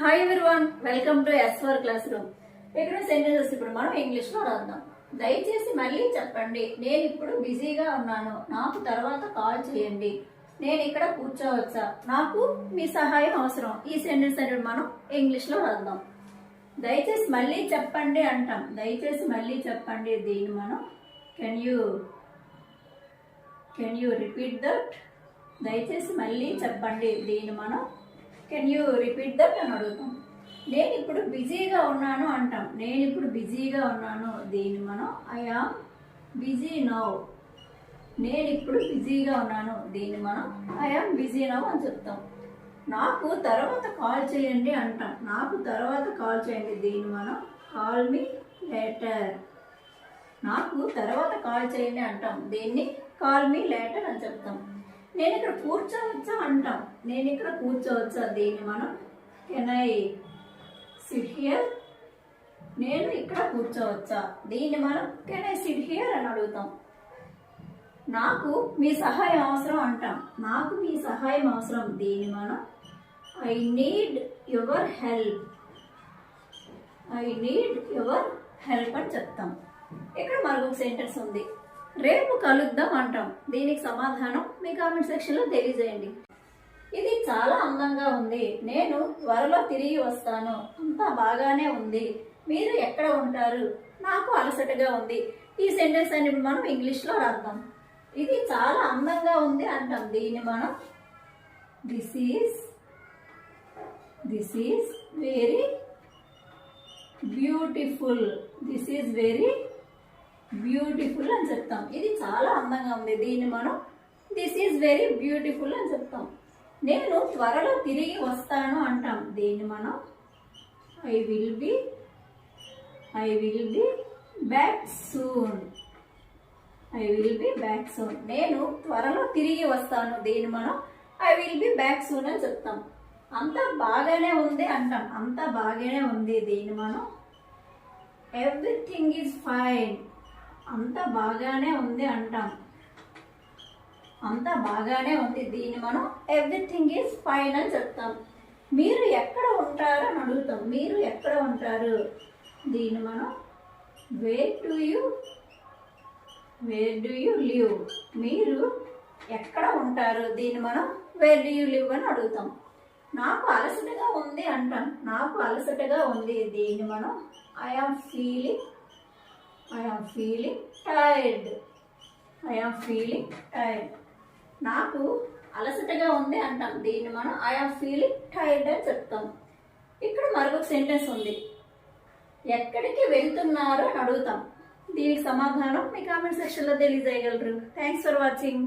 Hi everyone welcome to SR class room ఇక్కడ sentences ఇప్పుడు మనం ఇంగ్లీష్లో రాద్దాం. దయచేసి మళ్ళీ చెప్పండి. నేను ఇప్పుడు బిజీగా ఉన్నాను. నాకు తర్వాత కాల్ చేయండి. నేను ఇక్కడ కూర్చోవచ్చా? నాకు మీ సహాయం అవసరం. ఈ సెంటెన్స్ అనేది మనం ఇంగ్లీష్లో రాద్దాం. దయచేసి మళ్ళీ చెప్పండి అంటాం. దయచేసి మళ్ళీ చెప్పండి. దీన్ని మనం can you can you repeat that దయచేసి మళ్ళీ చెప్పండి. దీన్ని మనం కెన్ యూ రిపీట్ దట్ అని అడుగుతాం నేను ఇప్పుడు బిజీగా ఉన్నాను అంటాం. నేను ఇప్పుడు బిజీగా ఉన్నాను. దీన్ని మనం ఐ ఆమ్ బిజీ నౌ నేను ఇప్పుడు బిజీగా ఉన్నాను. దీన్ని మనం ఐ ఆమ్ బిజీ నౌ అని చెప్తాం. నాకు తర్వాత కాల్ చేయండి అంటాం. నాకు తర్వాత కాల్ చేయండి. దీన్ని మనం కాల్ మీ లేటర్ నాకు తర్వాత కాల్ చేయండి అంటాం. దీన్ని కాల్ మీ లేటర్ అని చెప్తాం. నేను ఇక్కడ కూర్చోవచ్చా అంటాం. నేను ఇక్కడ కూర్చోవచ్చా దీన్ని మనం? కెన్ ఐ సిట్ హియర్ నేను ఇక్కడ కూర్చోవచ్చా? దీన్ని మనం కెన్ ఐ సిట్ హియర్ అని అడుగుతాం. నాకు మీ సహాయం అవసరం అంటాం. నాకు మీ సహాయం అవసరం. దీన్ని మనం I need your help I need your help అని చెప్తాం. ఇక్కడ మరొక సెంటెన్స్ ఉంది. రేపు కలుద్దాం అంటాం. దీనికి సమాధానం మీ కామెంట్ సెక్షన్లో తెలియజేయండి. ఇది చాలా అందంగా ఉంది. నేను త్వరలో తిరిగి వస్తాను. అంతా బాగానే ఉంది. మీరు ఎక్కడ ఉంటారు? నాకు అలసటగా ఉంది. ఈ సెంటెన్స్ అని మనం ఇంగ్లీష్లో రాద్దాం. ఇది చాలా అందంగా ఉంది అంటాం. దీన్ని మనం this is this is very beautiful this is very beautiful అని చెప్తాం. ఇది చాలా అందంగా ఉంది. దీన్ని మనం దిస్ ఈజ్ వెరీ బ్యూటిఫుల్ అని చెప్తాం. నేను త్వరలో తిరిగి వస్తాను అంటాం. దీన్ని మనం I will be I will be back soon I will be back soon నేను త్వరలో తిరిగి వస్తాను. దీన్ని మనం I will be back soon అని చెప్తాం. అంతా బాగానే ఉంది అంటాం. అంతా బాగానే ఉంది. దీన్ని మనం ఎవ్రీథింగ్ ఈజ్ ఫైన్ అంతా బాగానే ఉంది అంటాం. అంతా బాగానే ఉంది. దీన్ని మనం ఎవ్రీథింగ్ ఈజ్ ఫైన్ అని చెప్తాం. మీరు ఎక్కడ ఉంటారు అని అడుగుతాం. మీరు ఎక్కడ ఉంటారు? దీన్ని మనం where to you where do you live మీరు ఎక్కడ ఉంటారు? దీన్ని మనం వేర్ డు యూ లివ్ అని అడుగుతాం. నాకు అలసటగా ఉంది అంటాం. నాకు అలసటగా ఉంది. దీన్ని మనం I am feeling I am feeling tired I am feeling tired నాకు అలసటగా ఉంది అంటాం. దీన్ని మనం ఐ ఆమ్ ఫీలింగ్ టైర్డ్ అని చెప్తాం. ఇక్కడ మరొక సెంటెన్స్ ఉంది. ఎక్కడికి వెళ్తున్నారు అని అడుగుతాం. దీనికి సమాధానం మీ కామెంట్ సెక్షన్లో తెలియజేయగలరు. Thanks for watching